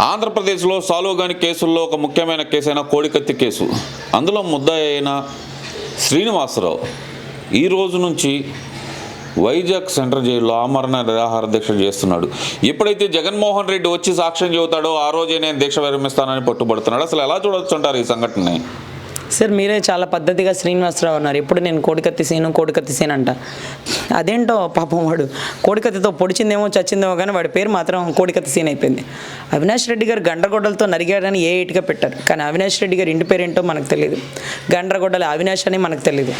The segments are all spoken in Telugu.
ఆంధ్రప్రదేశ్లో సాలువుగాని కేసుల్లో ఒక ముఖ్యమైన కేసు అయిన కోడికత్తి కేసు. అందులో ముద్దాయి అయిన శ్రీనివాసరావు ఈ రోజు నుంచి వైజాగ్ సెంట్రల్ జైల్లో ఆమరణ నిరాహార దీక్ష చేస్తున్నాడు. ఎప్పుడైతే జగన్మోహన్ రెడ్డి వచ్చి సాక్ష్యం చెబుతాడో ఆ రోజే నేను దీక్ష విరమిస్తానని పట్టుబడుతున్నాడు. అసలు ఎలా చూడొచ్చు అంటారు ఈ సంఘటనని? సార్ మీరే చాలా పద్ధతిగా శ్రీనివాసరావు అన్నారు ఎప్పుడు నేను కోడికత్తి సీను కోడికత్తి సీన్ అంట. అదేంటో పాపం వాడు. కోడికత్తితో పొడిచిందేమో చచ్చిందేమో కానీ వాడి పేరు మాత్రం కోడికత్తి సీన్ అయిపోయింది. అవినాష్ రెడ్డి గారు గండ్రగొడ్డలతో నరిగాడని ఏ ఇటుగా పెట్టారు. కానీ అవినాష్ రెడ్డి గారు ఇంటి పేరేంటో మనకు తెలియదు గండ్రగొడ్డలు అవినాష్ అని మనకు తెలియదు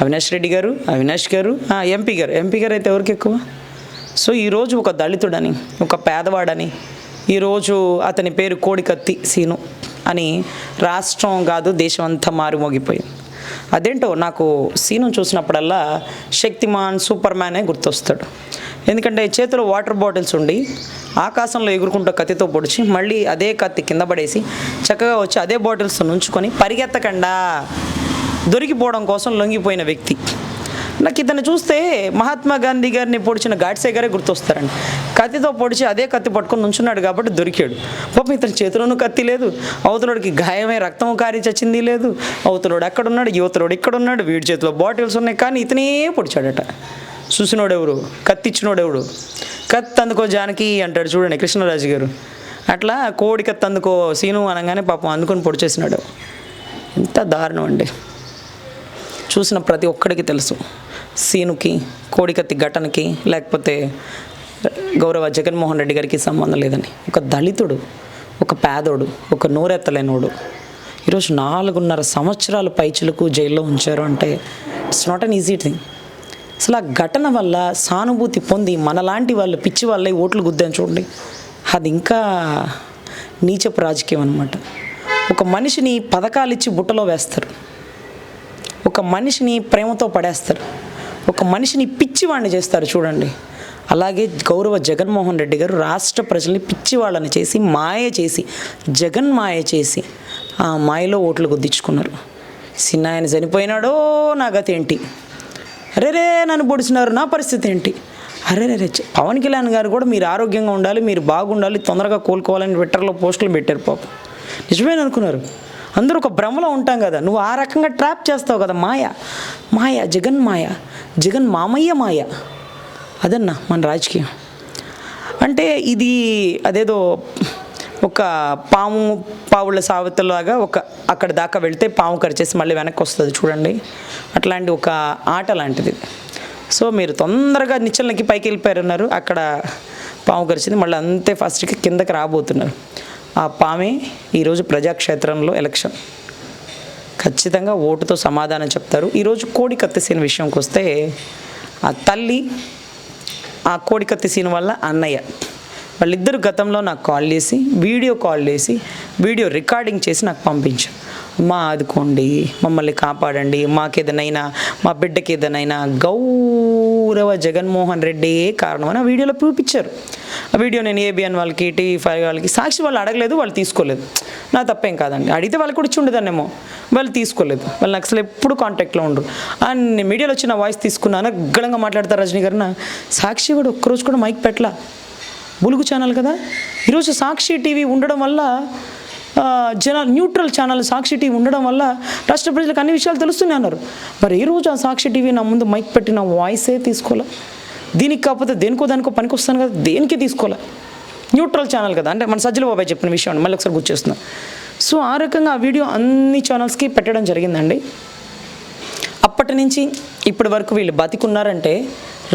అవినాష్ రెడ్డి గారు అవినాష్ గారు ఎంపీ గారు. ఎంపీ గారు అయితే ఎవరికి ఎక్కువ? సో ఈరోజు ఒక దళితుడని ఒక పేదవాడని ఈరోజు అతని పేరు కోడికత్తి సీను. అని రాష్ట్రం కాదు దేశం అంతా మారుమోగిపోయింది. అదేంటో నాకు సీను చూసినప్పుడల్లా శక్తిమాన్ సూపర్ మ్యానే గుర్తొస్తాడు. ఎందుకంటే చేతిలో వాటర్ బాటిల్స్ ఉండి ఆకాశంలో ఎగురుకుంటూ కత్తితో పొడిచి మళ్ళీ అదే కత్తి కింద పడేసి చక్కగా వచ్చి అదే బాటిల్స్ నుంచుకొని పరిగెత్తకుండా దొరికిపోవడం కోసం లొంగిపోయిన వ్యక్తి. నాకు ఇతను చూస్తే మహాత్మా గాంధీ గారిని పొడిచిన గాడ్సే గారే గుర్తొస్తారండి. కత్తితో పొడిచి అదే కత్తి పట్టుకొని నుంచున్నాడు కాబట్టి దొరికాడు. పాపం ఇతని చేతిలోనూ కత్తి లేదు. అవతలోడికి గాయమై రక్తం కారి చచ్చింది లేదు. అవతలోడు అక్కడున్నాడు యువతలోడు ఇక్కడున్నాడు వీడి చేతిలో బాటిల్స్ ఉన్నాయి కానీ ఇతనే పొడిచాడట. చూసినోడెవరు? ఎవరు కత్తి కత్తి అందుకో జానకి అంటాడు చూడండి కృష్ణరాజు గారు. అట్లా కోడి కత్తి అందుకో సీను అనగానే పాపం అందుకొని పొడిచేసినాడు. ఎంత దారుణం అండి. చూసిన ప్రతి ఒక్కడికి తెలుసు. సీనుకి కోడికత్తి ఘటనకి లేకపోతే గౌరవ జగన్మోహన్ రెడ్డి గారికి సంబంధం లేదని. ఒక దళితుడు ఒక పేదోడు ఒక నోరెత్తలేనోడు. ఈరోజు నాలుగున్నర సంవత్సరాలు పైచులకు జైల్లో ఉంచారు అంటే it's not an easy thing అసలు ఆ ఘటన వల్ల సానుభూతి పొంది మనలాంటి వాళ్ళు పిచ్చి వాళ్ళే ఓట్లు గుద్దాను చూడండి. అది ఇంకా నీచపు రాజకీయం అనమాట ఒక మనిషిని పథకాలు ఇచ్చి బుట్టలో వేస్తారు. ఒక మనిషిని ప్రేమతో పడేస్తారు. ఒక మనిషిని పిచ్చివాడిని చేస్తారు చూడండి. అలాగే గౌరవ జగన్మోహన్ రెడ్డి గారు రాష్ట్ర ప్రజల్ని పిచ్చివాళ్ళని చేసి మాయ చేసి జగన్ మాయ చేసి ఆ మాయలో ఓట్లు గుద్దించుకున్నారు. సిన్నాయన చనిపోయినాడో నా గతి ఏంటి? అరే రే నన్ను పొడిచినారు నా పరిస్థితి ఏంటి? అరే రే పవన్ కళ్యాణ్ గారు కూడా మీరు ఆరోగ్యంగా ఉండాలి మీరు బాగుండాలి తొందరగా కోలుకోవాలని ట్విట్టర్లో పోస్టులు పెట్టారు పాపం. నిజమేననుకున్నారు? అనుకున్నారు అందరూ ఒక భ్రమలో ఉంటాం కదా. నువ్వు ఆ రకంగా ట్రాప్ చేస్తావు కదా మాయ. మాయ జగన్ మాయ జగన్ మామయ్య మాయ. అదన్నా మన రాజకీయం. అంటే ఇది అదేదో ఒక పాము పావుల సావతలాగా ఒక అక్కడ దాకా వెళ్తే పాము కరిచేసి మళ్ళీ వెనక్కి వస్తుంది చూడండి. అట్లాంటి ఒక ఆట లాంటిది. సో మీరు తొందరగా నిచ్చలకి పైకి వెళ్ళిపోయారన్నారు. అక్కడ పాము కరిచింది. మళ్ళీ అంతే ఫస్ట్కి కిందకి రాబోతున్నారు. ఆ పామే ఈరోజు ప్రజాక్షేత్రంలో ఎలక్షన్ ఖచ్చితంగా ఓటుతో సమాధానం చెప్తారు. ఈరోజు కోడి కత్తెసిన విషయంకి వస్తే ఆ తల్లి ఆ కోడి కత్తెసిన వల్ల అన్నయ్య. వాళ్ళిద్దరు గతంలో నాకు కాల్ చేసి వీడియో కాల్ చేసి వీడియో రికార్డింగ్ చేసి నాకు పంపించారు. మా ఆదుకోండి మమ్మల్ని కాపాడండి మాకేదనైనా మా బిడ్డకి ఏదనైనా గౌ ఊరవ జగన్మోహన్ రెడ్డి కారణం అని ఆ వీడియోలో చూపించారు. ఆ వీడియో నేను ఏబిఎన్ వాళ్ళకి టీవీ ఫైవ్ వాళ్ళకి సాక్షి వాళ్ళు అడగలేదు వాళ్ళు తీసుకోలేదు. నా తప్పేం కాదండి. అడిగితే వాళ్ళు కూడా ఇచ్చి ఉండేదాన్నేమో. వాళ్ళు తీసుకోలేదు. వాళ్ళు నాకు అసలు ఎప్పుడు కాంటాక్ట్లో ఉండరు. అన్ని మీడియాలో వచ్చిన వాయిస్ తీసుకున్నాను గళంగా మాట్లాడతారు రజనీ గారిన సాక్షి కూడా ఒక్కరోజు కూడా మైక్ పెట్టలా. బులుగు ఛానల్ కదా. ఈరోజు సాక్షి టీవీ ఉండడం వల్ల జన న్యూట్రల్ ఛానల్ సాక్షి టీవీ ఉండడం వల్ల రాష్ట్ర ప్రజలకు అన్ని విషయాలు తెలుస్తూనే అన్నారు. మరి ఈ రోజు ఆ సాక్షి టీవీ నా ముందు మైక్ పెట్టిన వాయిసే తీసుకోలే. దీనికి కాకపోతే దేనికో దానికో పనికి వస్తాను కదా దేనికి తీసుకోలే. న్యూట్రల్ ఛానల్ కదా అంటే మన సజ్జల బాబాయ్ చెప్పిన విషయం మళ్ళీ ఒకసారి గుర్తు సో ఆ రకంగా ఆ వీడియో అన్ని ఛానల్స్కి పెట్టడం జరిగిందండి. అప్పటి నుంచి ఇప్పటి వరకు వీళ్ళు బతికున్నారంటే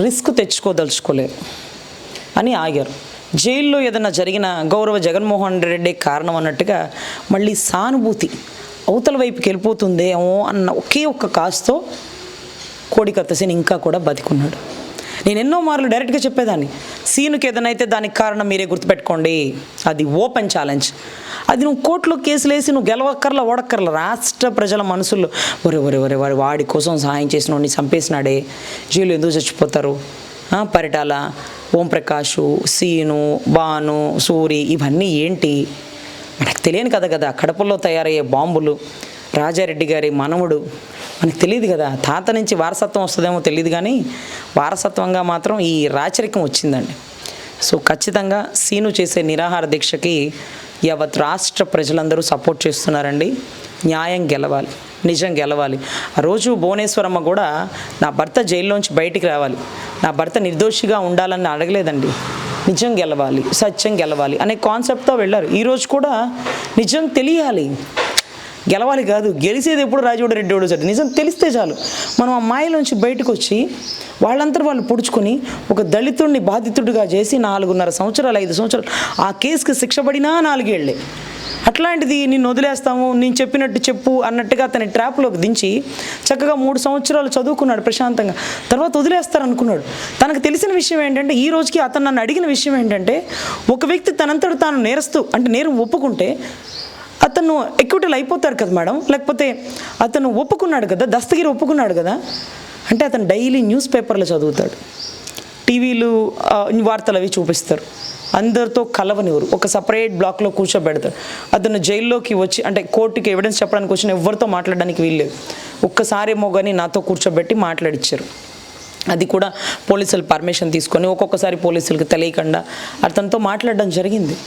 రిస్క్ తెచ్చుకోదలుచుకోలేరు అని ఆగారు. జైల్లో ఏదైనా జరిగిన గౌరవ జగన్మోహన్ రెడ్డి కారణం అన్నట్టుగా మళ్ళీ సానుభూతి అవతల వైపుకి వెళ్ళిపోతుందేమో అన్న ఒకే ఒక్క కాస్తో కోడికత్త సీన్ ఇంకా కూడా బతికున్నాడు. నేను ఎన్నో మార్లు డైరెక్ట్గా చెప్పేదాన్ని సీనుకి ఏదైనా అయితే దానికి కారణం మీరే గుర్తుపెట్టుకోండి అది ఓపెన్ ఛాలెంజ్. అది నువ్వు కోర్టులో కేసులు వేసి నువ్వు గెలవక్కర్లా ఓడక్కర్లా రాష్ట్ర ప్రజల మనసుల్లో ఒరే ఒరే ఒరే వాడి వాడి కోసం సహాయం చేసిన వాడిని చంపేసినాడే జైలు ఎందుకు చచ్చిపోతారు? పరిటాల ఓం ఓంప్రకాష్ సీను బాను సూరి ఇవన్నీ ఏంటి? మనకు తెలియని కదా కదా కడపలో తయారయ్యే బాంబులు రాజారెడ్డి గారి మనవుడు. మనకు తెలియదు కదా తాత నుంచి వారసత్వం వస్తుందేమో తెలియదు కానీ వారసత్వంగా మాత్రం ఈ రాచరికం వచ్చిందండి. సో ఖచ్చితంగా సీను చేసే నిరాహార దీక్షకి యావత్ రాష్ట్ర ప్రజలందరూ సపోర్ట్ చేస్తున్నారండి. న్యాయం గెలవాలి. నిజం గెలవాలి. ఆ రోజు భువనేశ్వరమ్మ కూడా నా భర్త జైల్లోంచి బయటికి రావాలి. నా భర్త నిర్దోషిగా ఉండాలని అడగలేదండి. నిజం గెలవాలి సత్యం గెలవాలి అనే కాన్సెప్ట్తో వెళ్ళారు. ఈరోజు కూడా నిజం తెలియాలి. గెలవాలి కాదు గెలిచేది ఎప్పుడు రాజుడు రెడ్డి ఓడిచాడు నిజం తెలిస్తే చాలు. మనం ఆ మాయలోంచి బయటకు వచ్చి వాళ్ళంతా వాళ్ళు పొడుచుకొని ఒక దళితుడిని బాధితుడిగా చేసి నాలుగున్నర సంవత్సరాలు ఐదు సంవత్సరాలు ఆ కేసుకి శిక్ష పడినా నాలుగేళ్ళే. అట్లాంటిది నిన్ను వదిలేస్తాము నేను చెప్పినట్టు చెప్పు అన్నట్టుగా అతని ట్రాప్లోకి దించి చక్కగా మూడు సంవత్సరాలు చదువుకున్నాడు ప్రశాంతంగా. తర్వాత వదిలేస్తారు అనుకున్నాడు తనకు తెలిసిన విషయం ఏంటంటే ఈ రోజుకి అతను నన్ను అడిగిన విషయం ఏంటంటే ఒక వ్యక్తి తనంతట తాను నేరస్తూ అంటే నేరం ఒప్పుకుంటే అతను ఎక్విటల్ అయిపోతారు కదా మేడం? లేకపోతే అతను ఒప్పుకున్నాడు కదా దస్తగిరి ఒప్పుకున్నాడు కదా? అంటే అతను డైలీ న్యూస్ పేపర్లో చదువుతాడు. టీవీలు వార్తలు అవి చూపిస్తారు. అందరితో కలవనివ్వరు. ఒక సపరేట్ బ్లాక్లో కూర్చోబెడతారు. అతను జైల్లోకి వచ్చి అంటే కోర్టుకి ఎవిడెన్స్ చెప్పడానికి వచ్చిన ఎవరితో మాట్లాడడానికి వీల్లేదు. ఒక్కసారేమో కానీ నాతో కూర్చోబెట్టి మాట్లాడిచ్చారు. అది కూడా పోలీసులు పర్మిషన్ తీసుకొని ఒక్కొక్కసారి పోలీసులకు తెలియకుండా అతనితో మాట్లాడడం జరిగింది.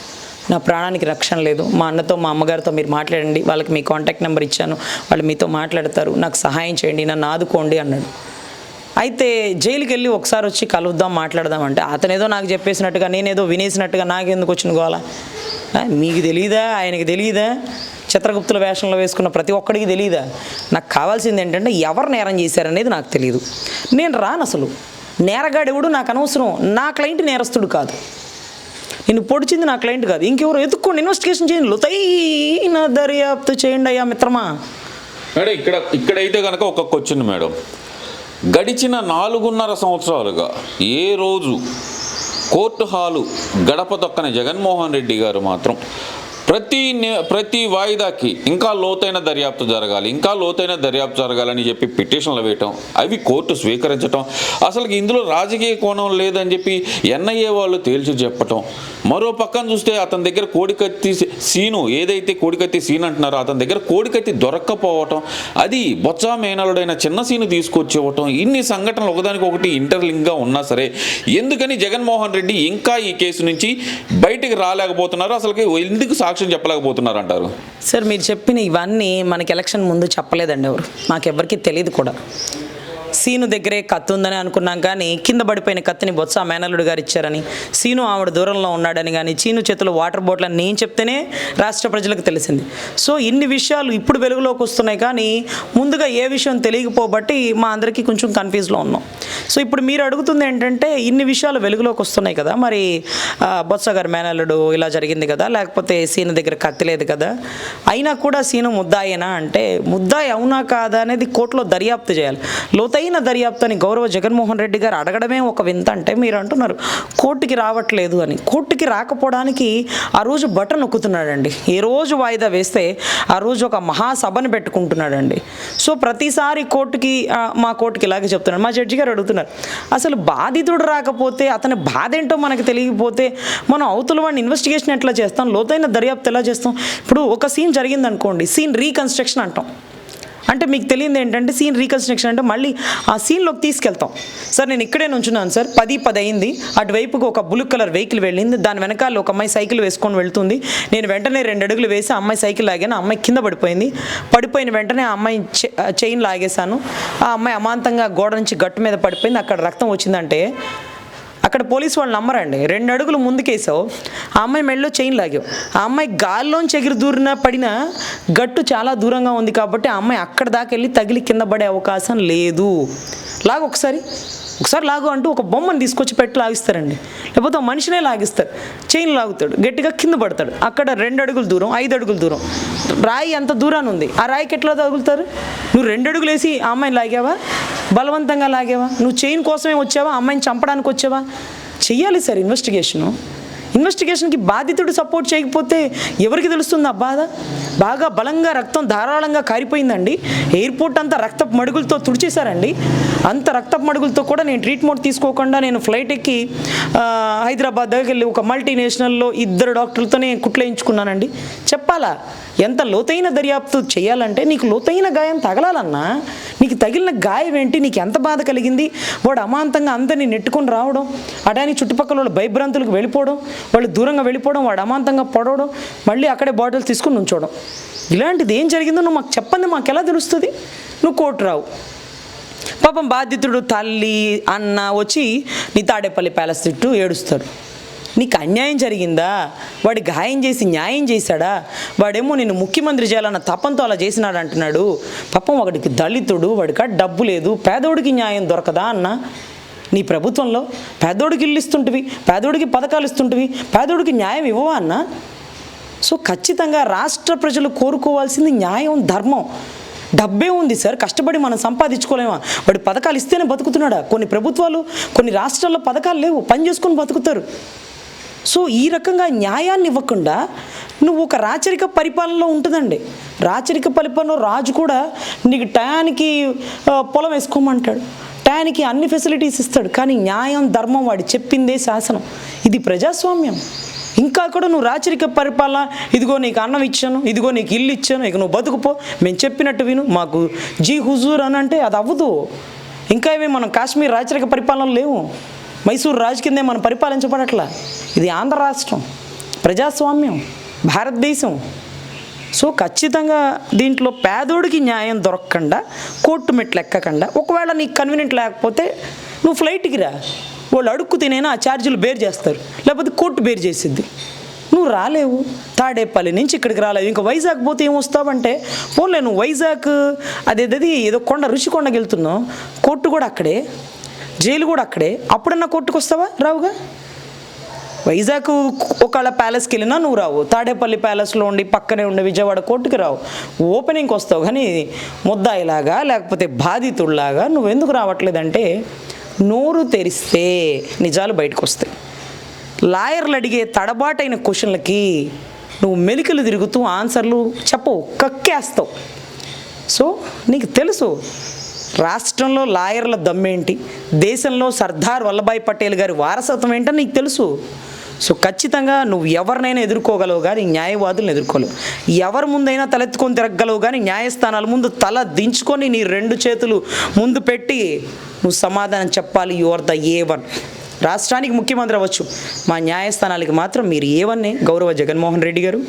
నా ప్రాణానికి రక్షణ లేదు. మా అన్నతో మా అమ్మగారితో మీరు మాట్లాడండి. వాళ్ళకి మీ కాంటాక్ట్ నెంబర్ ఇచ్చాను. వాళ్ళు మీతో మాట్లాడతారు. నాకు సహాయం చేయండి నన్ను ఆదుకోండి అన్నాడు. అయితే జైలుకి వెళ్ళి ఒకసారి వచ్చి కలుద్దాం మాట్లాడదాం అంటే అతను ఏదో నాకు చెప్పేసినట్టుగా నేనేదో వినేసినట్టుగా నాకెందుకు వచ్చిన గోల? మీకు తెలియదా ఆయనకి తెలియదా చిత్రగుప్తుల వేషంలో వేసుకున్న ప్రతి ఒక్కడికి తెలియదా నాకు కావాల్సింది ఏంటంటే ఎవరు నేరం చేశారనేది నాకు తెలియదు నేను రాను అసలు. నేరగాడెవడు నాకు అనవసరం. నా క్లయింట్ నేరస్తుడు కాదు. నేను పొడిచింది నా క్లయింట్ కాదు. ఇంకెవరు ఎత్తుక్కోండి ఇన్వెస్టిగేషన్ చేయండి లుతైన దర్యాప్తు చేయండి అయ్యా మిత్రమా. మేడం ఇక్కడ ఇక్కడైతే కనుక ఒక క్వశ్చన్ మేడం. గడిచిన నాలుగున్నర సంవత్సరాలుగా ఏ రోజు కోర్టు హాలు గడప దొక్కని జగన్మోహన్ రెడ్డి గారు మాత్రం ప్రతి ప్రతి వాయిదాకి ఇంకా లోతైన దర్యాప్తు జరగాలి ఇంకా లోతైన దర్యాప్తు జరగాలని చెప్పి పిటిషన్లు వేయటం అవి కోర్టు స్వీకరించటం. అసలు ఇందులో రాజకీయ కోణం లేదని చెప్పి ఎన్ఐఏ వాళ్ళు తేల్చి చెప్పటం. మరో పక్కన చూస్తే అతని దగ్గర కోడికత్తి సీను ఏదైతే కోడికత్తి సీన్ అంటున్నారో అతని దగ్గర కోడికత్తి దొరక్కపోవటం అది బొత్స మేనలుడైన చిన్న సీను తీసుకొచ్చి ఇవ్వటం ఇన్ని సంఘటనలు ఒకదానికి ఒకటి ఇంటర్లింక్గా ఉన్నా సరే ఎందుకని జగన్మోహన్ రెడ్డి ఇంకా ఈ కేసు నుంచి బయటికి రాలేకపోతున్నారు? అసలుకి ఎందుకు సాక్షి సాక్ష్యం చెప్పలేకపోతున్నారు అంటారు సార్ మీరు చెప్పిన ఇవన్నీ మనకి ఎలక్షన్ ముందు చెప్పలేదండి ఎవరు. మాకెవ్వరికి తెలియదు కూడా. సీను దగ్గరే కత్తి ఉందని అనుకున్నాం కానీ కింద పడిపోయిన కత్తిని బొత్స మేనల్లుడు గారు ఇచ్చారని సీను ఆవిడ దూరంలో ఉన్నాడని కానీ చీను చేతిలో వాటర్ బాటిల్ అని నేను చెప్తేనే రాష్ట్ర ప్రజలకు తెలిసింది. సో ఇన్ని విషయాలు ఇప్పుడు వెలుగులోకి వస్తున్నాయి కానీ ముందుగా ఏ విషయం తెలియకపోబట్టి మా అందరికీ కొంచెం కన్ఫ్యూజ్లో ఉన్నాం. సో ఇప్పుడు మీరు అడుగుతుంది ఏంటంటే ఇన్ని విషయాలు వెలుగులోకి వస్తున్నాయి కదా మరి బొత్స గారి మేనల్లుడు ఇలా జరిగింది కదా లేకపోతే సీను దగ్గర కత్తిలేదు కదా అయినా కూడా సీను ముద్దాయేనా అంటే ముద్దాయి అవునా కాదా అనేది కోర్టులో దర్యాప్తు చేయాలి. లోతైన దర్యాప్తు అని గౌరవ జగన్మోహన్ రెడ్డి గారు అడగడమే ఒక వింత అంటే మీరు అంటున్నారు కోర్టుకి రావట్లేదు అని. కోర్టుకి రాకపోవడానికి ఆ రోజు బటన్ నొక్కుతున్నాడండి. ఏ రోజు వాయిదా వేస్తే ఆ రోజు ఒక మహాసభను పెట్టుకుంటున్నాడండి. సో ప్రతిసారి కోర్టుకి మా కోర్టుకి ఇలాగే చెప్తున్నాడు. మా జడ్జి గారు అడుగుతున్నారు. అసలు బాధితుడు రాకపోతే అతని బాధ ఏంటో మనకు తెలియకపోతే మనం అవతల వాడిని ఇన్వెస్టిగేషన్ ఎట్లా చేస్తాం? లోతైన దర్యాప్తు ఎలా చేస్తాం? ఇప్పుడు ఒక సీన్ జరిగిందనుకోండి సీన్ రీకన్స్ట్రక్షన్ అంటాం. అంటే మీకు తెలియదు ఏంటంటే సీన్ రీకన్స్ట్రక్షన్ అంటే మళ్ళీ ఆ సీన్లోకి తీసుకెళ్తాం. సార్ నేను ఇక్కడే నుంచున్నాను సార్. పది పది అయింది. అటువైపుకి ఒక బ్లూ కలర్ వెహికల్ వెళ్ళింది. దాని వెనకాల ఒక అమ్మాయి సైకిల్ వేసుకొని వెళ్తుంది. నేను వెంటనే రెండు అడుగులు వేసి ఆ అమ్మాయి సైకిల్ లాగాను ఆ అమ్మాయి కింద పడిపోయింది. పడిపోయిన వెంటనే ఆ అమ్మాయి చైన్ లాగేశాను. ఆ అమ్మాయి అమాంతంగా గోడ నుంచి గట్టు మీద పడిపోయింది. అక్కడ రక్తం వచ్చిందంటే అక్కడ పోలీసు వాళ్ళు నమ్మరండి. రెండు అడుగులు ముందుకేసావు. ఆ అమ్మాయి మెడలో చైన్ లాగావు. ఆ అమ్మాయి గాల్లోంచి ఎగిరి దూరిన పడిన గట్టు చాలా దూరంగా ఉంది కాబట్టి ఆ అమ్మాయి అక్కడ దాకా వెళ్ళి తగిలి కింద పడే అవకాశం లేదు. లాగా ఒకసారి. ఒకసారి లాగు అంటూ ఒక బొమ్మను తీసుకొచ్చి పెట్టి లాగిస్తారండి. లేకపోతే మనిషినే లాగిస్తారు. చైన్ లాగుతాడు. గట్టిగా కింద పడతాడు. అక్కడ రెండు అడుగుల దూరం ఐదు అడుగులు దూరం. రాయి అంత దూరాన్ని ఉంది. ఆ రాయికి ఎట్లా తగులుతారు? నువ్వు రెండు అడుగులు వేసి ఆ అమ్మాయిని లాగావా? బలవంతంగా లాగావా? నువ్వు చైన్ కోసమే వచ్చావా? అమ్మాయిని చంపడానికి వచ్చావా? చెయ్యాలి సార్ ఇన్వెస్టిగేషను. ఇన్వెస్టిగేషన్కి బాధితుడు సపోర్ట్ చేయకపోతే ఎవరికి తెలుస్తుంది ఆ బాధ? బాగా బలంగా రక్తం ధారాళంగా కారిపోయిందండి. ఎయిర్పోర్ట్ అంతా రక్తపు మడుగులతో తుడిచేశారండి. అంత రక్తపు మడుగులతో కూడా నేను ట్రీట్మెంట్ తీసుకోకుండా నేను ఫ్లైట్ ఎక్కి హైదరాబాద్ దగ్గరికి వెళ్ళి ఒక మల్టీనేషనల్లో ఇద్దరు డాక్టర్లతోనే కుట్లేయించుకున్నానండి చెప్పాలా? ఎంత లోతైన దర్యాప్తు చేయాలంటే నీకు లోతైన గాయం తగలాలన్నా నీకు తగిలిన గాయం ఏంటి నీకు ఎంత బాధ కలిగింది? వాడు అమాంతంగా అందరినీ నెట్టుకొని రావడం అటాని చుట్టుపక్కల వాళ్ళు భయభ్రాంతులకు వెళ్ళిపోవడం వాళ్ళు దూరంగా వెళ్ళిపోవడం వాడు అమాంతంగా పడవడం మళ్ళీ అక్కడే బాటిల్స్ తీసుకుని ఉంచోవడం ఇలాంటిది ఏం జరిగిందో నువ్వు మాకు చెప్పండి మాకు ఎలా తెలుస్తుంది? నువ్వు కోర్టు రావు. పాపం బాధితుడు తల్లి అన్న వచ్చి నీ తాడేపల్లి ప్యాలెస్ చుట్టూ ఏడుస్తారు నీకు అన్యాయం జరిగిందా? వాడి గాయం చేసి న్యాయం చేశాడా? వాడేమో నేను ముఖ్యమంత్రి చేయాలన్న తపంతో అలా చేసినాడు అంటున్నాడు. పాపం వాడికి దళితుడు వాడికి డబ్బు లేదు. పేదోడికి న్యాయం దొరకదా అన్న? నీ ప్రభుత్వంలో పేదోడికి ఇల్లు ఇస్తుంటివి పేదోడికి పథకాలు ఇస్తుంటివి పేదోడికి న్యాయం ఇవ్వవా అన్నా? సో ఖచ్చితంగా రాష్ట్ర ప్రజలు కోరుకోవాల్సింది న్యాయం ధర్మం. డబ్బే ఉంది సార్ కష్టపడి మనం సంపాదించుకోలేమా? వాడు పథకాలు ఇస్తేనే బతుకుతున్నాడా? కొన్ని ప్రభుత్వాలు కొన్ని రాష్ట్రాల్లో పథకాలు లేవు పని చేసుకొని బతుకుతారు. సో ఈ రకంగా న్యాయాన్ని ఇవ్వకుండా నువ్వు ఒక రాచరిక పరిపాలనలో ఉంటుందండి. రాచరిక పరిపాలనలో రాజు కూడా నీకు టయానికి పొలం వేసుకోమంటాడు. టయానికి అన్ని ఫెసిలిటీస్ ఇస్తాడు. కానీ న్యాయం ధర్మం వాడు చెప్పిందే శాసనం. ఇది ప్రజాస్వామ్యం. ఇంకా కూడా నువ్వు రాచరిక పరిపాలన ఇదిగో నీకు అన్నం ఇచ్చాను ఇదిగో నీకు ఇల్లు ఇచ్చాను ఇక నువ్వు బతుకుపో మేము చెప్పినట్టు విను. మాకు జీ హుజూర్ అని అంటే అది అవ్వదు. ఇంకా ఇవి మనం కాశ్మీర్ రాచరిక పరిపాలన లేవు. మైసూరు రాజు కిందే మనం పరిపాలించబడట్లా. ఇది ఆంధ్ర రాష్ట్రం ప్రజాస్వామ్యం భారతదేశం. సో ఖచ్చితంగా దీంట్లో పేదోడికి న్యాయం దొరకకుండా కోర్టు మెట్లు ఎక్కకుండా ఒకవేళ నీకు కన్వీనియంట్ లేకపోతే నువ్వు ఫ్లైట్కి రా. వాళ్ళు అడుక్కు తినైనా ఆ ఛార్జీలు బేర్ చేస్తారు. లేకపోతే కోర్టు బేర్ చేసిద్ది. నువ్వు రాలేవు. తాడేపల్లి నుంచి ఇక్కడికి రాలేవు. ఇంకా వైజాగ్ పోతే ఏం వస్తావంటే పోలే నువ్వు వైజాగ్ అదేదది ఏదో కొండ ఋషికొండకి వెళ్తున్నావు. కోర్టు కూడా అక్కడే. జైలు కూడా అక్కడే. అప్పుడన్నా కొట్టుకొస్తావా రావుగా? వైజాగ్ ఒకళ్ళ ప్యాలెస్కి వెళ్ళినా నువ్వు రావు. తాడేపల్లి ప్యాలెస్లో ఉండి పక్కనే ఉండే విజయవాడ కోర్టుకి రావు. ఓపెనింగ్కి వస్తావు. కానీ ముద్దాయిలాగా లేకపోతే బాధితుడిలాగా నువ్వు ఎందుకు రావట్లేదంటే నోరు తెరిస్తే నిజాలు బయటకు వస్తాయి లాయర్లు అడిగే తడబాటైన క్వశ్చన్లకి నువ్వు మెలికలు తిరుగుతూ ఆన్సర్లు చెప్పవు. కక్కేస్తావు. సో నీకు తెలుసు రాష్ట్రంలో లాయర్ల దమ్మేంటి? దేశంలో సర్దార్ వల్లభాయ్ పటేల్ గారి వారసత్వం ఏంటని నీకు తెలుసు. సో ఖచ్చితంగా నువ్వు ఎవరినైనా ఎదుర్కోగలవు కానీ న్యాయవాదులను ఎదుర్కోలేవు. ఎవరి ముందైనా తలెత్తుకొని తిరగగలవు కానీ న్యాయస్థానాల ముందు తల దించుకొని నీ రెండు చేతులు ముందు పెట్టి నువ్వు సమాధానం చెప్పాలి you are the A one రాష్ట్రానికి ముఖ్యమంత్రి అవ్వచ్చు. మా న్యాయస్థానాలకి మాత్రం మీరు ఏ. గౌరవ జగన్మోహన్ రెడ్డి గారు.